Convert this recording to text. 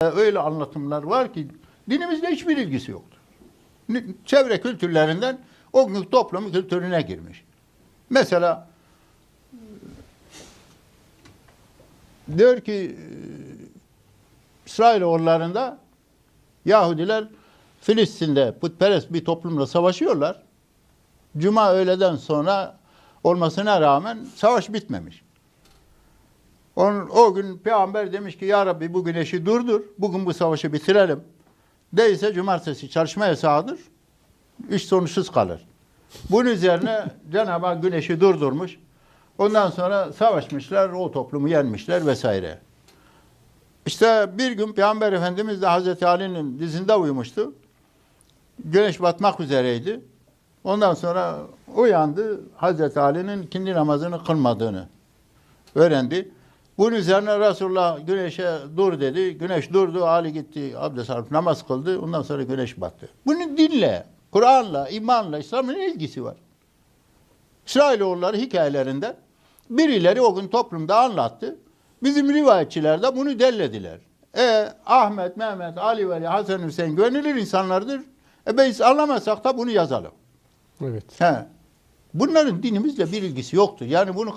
öyle anlatımlar var ki dinimizle hiçbir ilgisi yoktur. Çevre kültürlerinden o günkü toplumun kültürüne girmiş. Mesela e, diyor ki e, İsrailoğullarında Yahudiler Filistin'de putperest bir toplumla savaşıyorlar. Cuma öğleden sonra olmasına rağmen savaş bitmemiş. Onun, o gün peygamber demiş ki ya Rabbi bu güneşi durdur. Bugün bu savaşı bitirelim. Değilse cumartesi çalışma yasağıdır. İş sonuçsuz kalır. Bunun üzerine Cenab-ı Hak güneşi durdurmuş. Ondan sonra savaşmışlar, o toplumu yenmişler vesaire. İşte bir gün Peygamber Efendimiz de Hazreti Ali'nin dizinde uyumuştu. Güneş batmak üzereydi. Ondan sonra uyandı. Hazreti Ali'nin ikindi namazını kılmadığını öğrendi. Bunun üzerine Resulullah güneşe dur dedi. Güneş durdu. Ali gitti abdest alıp namaz kıldı. Ondan sonra güneş battı. Bunun dinle, Kur'an'la, imanla, İslam'ın ilgisi var? İsrailoğulları hikayelerinde birileri o gün toplumda anlattı. Bizim rivayetçiler de bunu dellediler. E, Ahmet, Mehmet, Ali Veli, Hasan Hüseyin güvenilir insanlardır. E biz anlamazsak da bunu yazalım. Evet. He. Bunların dinimizle bir ilgisi yoktu. Yani bunu